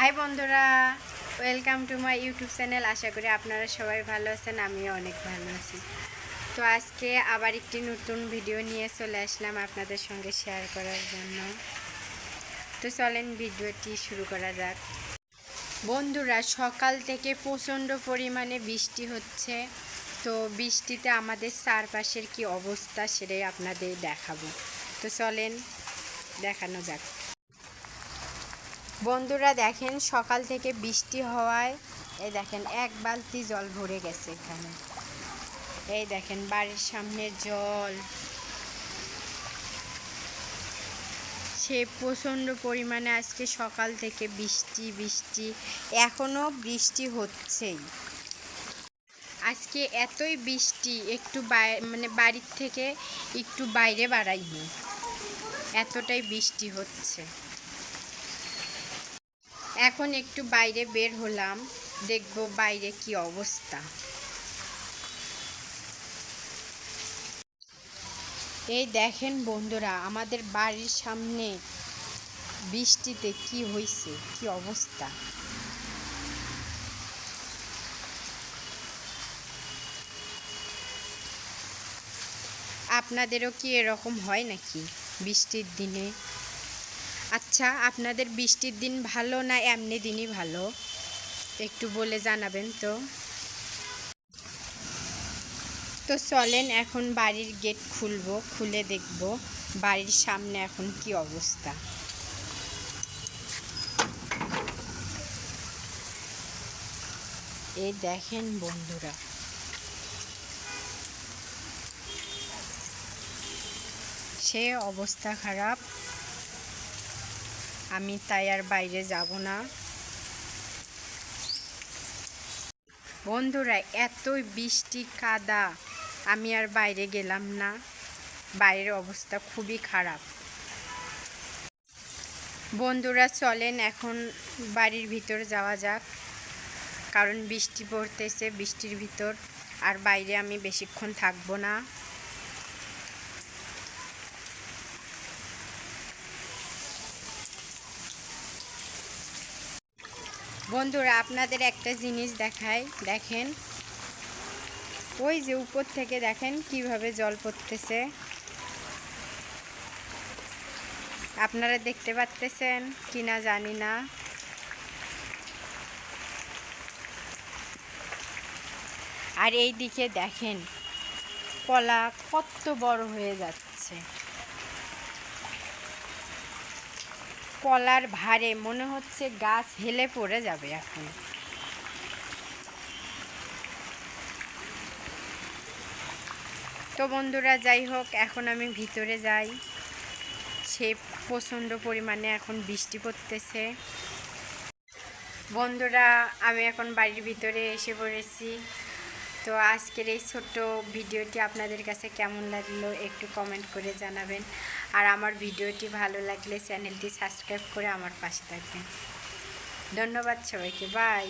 High বন্ধুরা welcome to my YouTube channel আশা করি আপনারা সবাই ভালো আছেন, আমিও অনেক ভালো আছি। তো আজকে আবার একটি নতুন ভিডিও নিয়ে চলে আসলাম আপনাদের সঙ্গে শেয়ার করার জন্য। তো চলেন ভিডিওটি শুরু করা যাক। বন্ধুরা, সকাল থেকে প্রচণ্ড পরিমাণে বৃষ্টি হচ্ছে। তো বৃষ্টিতে আমাদের চারপাশের কি অবস্থা সেটাই আপনাদের দেখাবো। তো চলেন, দেখানো যাক। বন্ধুরা দেখেন, সকাল থেকে বৃষ্টি হওয়ায়, এই দেখেন, এক বালতি জল ভরে গেছে এখানে। এই দেখেন, বাড়ির সামনের জল। সে প্রচণ্ড পরিমাণে আজকে সকাল থেকে বৃষ্টি বৃষ্টি, এখনও বৃষ্টি হচ্ছেই। আজকে এতই বৃষ্টি, একটু মানে বাড়ির থেকে একটু বাইরে বাড়াইনি। এতটাই বৃষ্টি হচ্ছে। এখন একটু বাইরে বের হলাম, দেখব বাইরে কি অবস্থা। এই দেখেন বন্ধুরা, আমাদের বাড়ির সামনে বৃষ্টিতে কি হয়েছে কি অবস্থা। আপনাদেরও কি এরকম হয় নাকি বৃষ্টির দিনে? আচ্ছা আপনাদের বৃষ্টির দিন ভালো না এমনি দিনই ভালো? একটু বলে জানাবেন তো। তো চলেন, এখন বাড়ির গেট খুলবো, খুলে দেখব বাড়ির সামনে এখন কি অবস্থা। এই দেখেন বন্ধুরা। সে অবস্থা খারাপ। আমি তাই আর বাইরে যাব না। বন্ধুরা, এতই বৃষ্টি, কাদা, আমি আর বাইরে গেলাম না। বাইরের অবস্থা খুবই খারাপ। বন্ধুরা, চলেন এখন বাড়ির ভিতর যাওয়া যাক। কারণ বৃষ্টি পড়তেছে বৃষ্টির ভিতর, আর বাইরে আমি বেশিক্ষণ থাকব না। বন্ধুরা, আপনাদের একটা জিনিস দেখাই, দেখেন। ওই যে উপর থেকে দেখেন কীভাবে জল পড়তেছে। আপনারা দেখতে পাচ্তেছেন কি না জানি না। আর এই দিকে দেখেন, কলা কত বড় হয়ে যাচ্ছে। কলার ভারে মনে হচ্ছে গাছ হেলে পড়ে যাবে এখন। তো বন্ধুরা, যাই হোক, এখন আমি ভিতরে যাই। সে প্রচণ্ড পরিমাণে এখন বৃষ্টি পড়তেছে। বন্ধুরা, আমি এখন বাড়ির ভিতরে এসে পড়েছি। তো আজকের এই ছোট্ট ভিডিওটি আপনাদের কাছে কেমন লাগল একটু কমেন্ট করে জানাবেন। আর আমার ভিডিওটি ভালো লাগলে চ্যানেলটি সাবস্ক্রাইব করে আমার পাশে থাকবেন। ধন্যবাদ সবাইকে বাই।